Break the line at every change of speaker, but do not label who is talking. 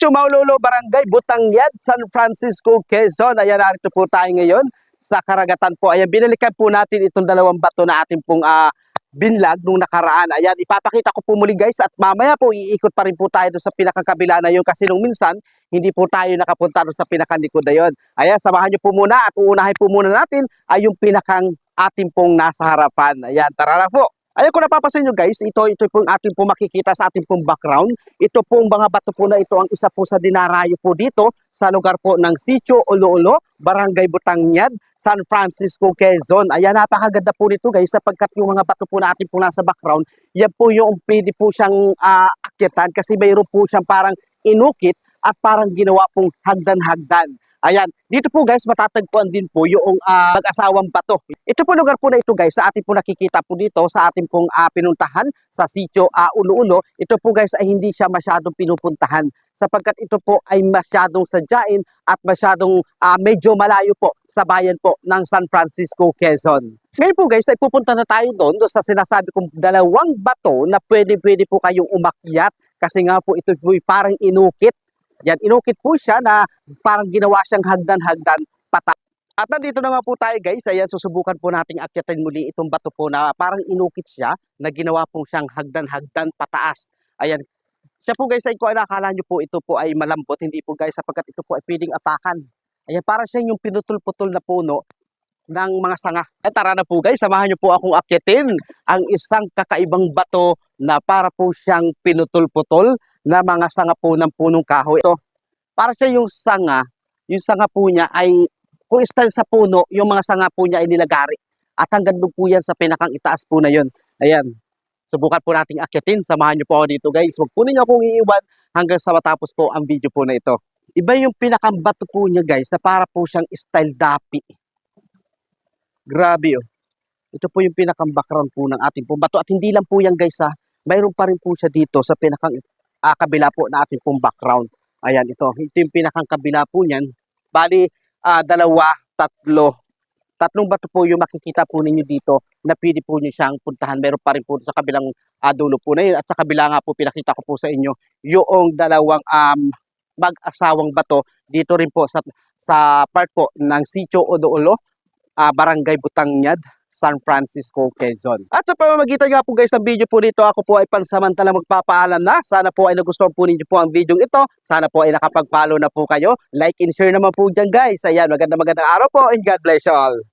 Sitio Maulolo, Barangay Butangyad, San Francisco, Quezon. Ayan, narito po tayo ngayon sa karagatan po. Ayan, binalikan po natin itong dalawang bato na ating pong ah, binlag nung nakaraan. Ayan, ipapakita ko po muli guys at mamaya po iikot pa rin po tayo sa pinakakabila na yun kasi nung minsan hindi po tayo nakapunta sa pinakalikod na yun. Ayan, samahan niyo po muna at uunahin po muna natin ay yung pinakang ating pong nasa harapan. Ayan, tara na po. Ayan, kung napapansin nyo guys, ito, ito pong ating po makikita sa ating pong background. Ito pong mga bato po na ito ang isa po sa dinarayo po dito sa lugar po ng Sitio Olo-Olo, Barangay Butangyad, San Francisco, Quezon. Ayan, napakaganda po nito guys sapagkat yung mga bato po na ating po nasa background, yan po yung pwede po siyang ah, akyatan kasi mayroon po siyang parang inukit at parang ginawa pong hagdan-hagdan. Ayan, dito po guys matatagpuan din po yung ah, mag-asawang bato. Ito po lugar po na ito guys, sa ating po nakikita po dito sa ating pong ah, pinuntahan sa sitio uh, Ulo-Ulo. Ito po guys ay hindi siya masyadong pinupuntahan sapagkat ito po ay masyadong sadyain at masyadong ah, medyo malayo po sa bayan po ng San Francisco, Quezon. Ngayon po guys ay pupunta na tayo doon, doon sa sinasabi kong dalawang bato na pwede-pwede po kayong umakyat kasi nga po ito po parang inukit. Yan, inukit po siya na parang ginawa siyang hagdan-hagdan pata. At nandito na nga po tayo guys, ayan susubukan po nating akyatin muli itong bato po na parang inukit siya na ginawa po siyang hagdan-hagdan pataas. Ayan, siya po guys ay kung nakakala nyo po ito po ay malambot, hindi po guys sapagkat ito po ay pwedeng apakan. Ayan, para siyang yung pinutol-putol na puno ng mga sanga. Eh, tara na po guys, samahan nyo po akong akyatin ang isang kakaibang bato na para po siyang pinutol-putol na mga sanga po ng punong kahoy. Ito, para siya yung sanga, yung sanga po niya ay kung stand sa puno, yung mga sanga po niya ay nilagari. At hanggang doon po yan sa pinakang itaas po na yun. Ayan, subukan po nating akyatin. Samahan niyo po ako dito guys. Huwag po ninyo akong iiwan hanggang sa matapos po ang video po na ito. Iba yung pinakang bato po niya guys na para po siyang style dapi. Grabe oh. Ito po yung pinakang background po ng ating pong bato. At hindi lang po yan guys ha. Mayroon pa rin po siya dito sa pinakang ah, kabila po na ating pong background. Ayan ito. Ito yung pinakang kabila po niyan. Bali, ah, dalawa, tatlo. Tatlong bato po yung makikita po ninyo dito na pwede po nyo siyang puntahan. Meron pa rin po sa kabilang ah, dulo po na yun. At sa kabila nga po pinakita ko po sa inyo yung dalawang um, mag-asawang bato dito rin po sa sa part po ng Sitio Odoolo, ah, Barangay Butangyad, San Francisco, Quezon. At sa pamamagitan nga po guys ng video po dito, ako po ay pansamantala magpapaalam na. Sana po ay nagustuhan po ninyo po ang video ito. Sana po ay nakapag-follow na po kayo. Like and share naman po dyan guys. Ayan, magandang magandang araw po and God bless you all.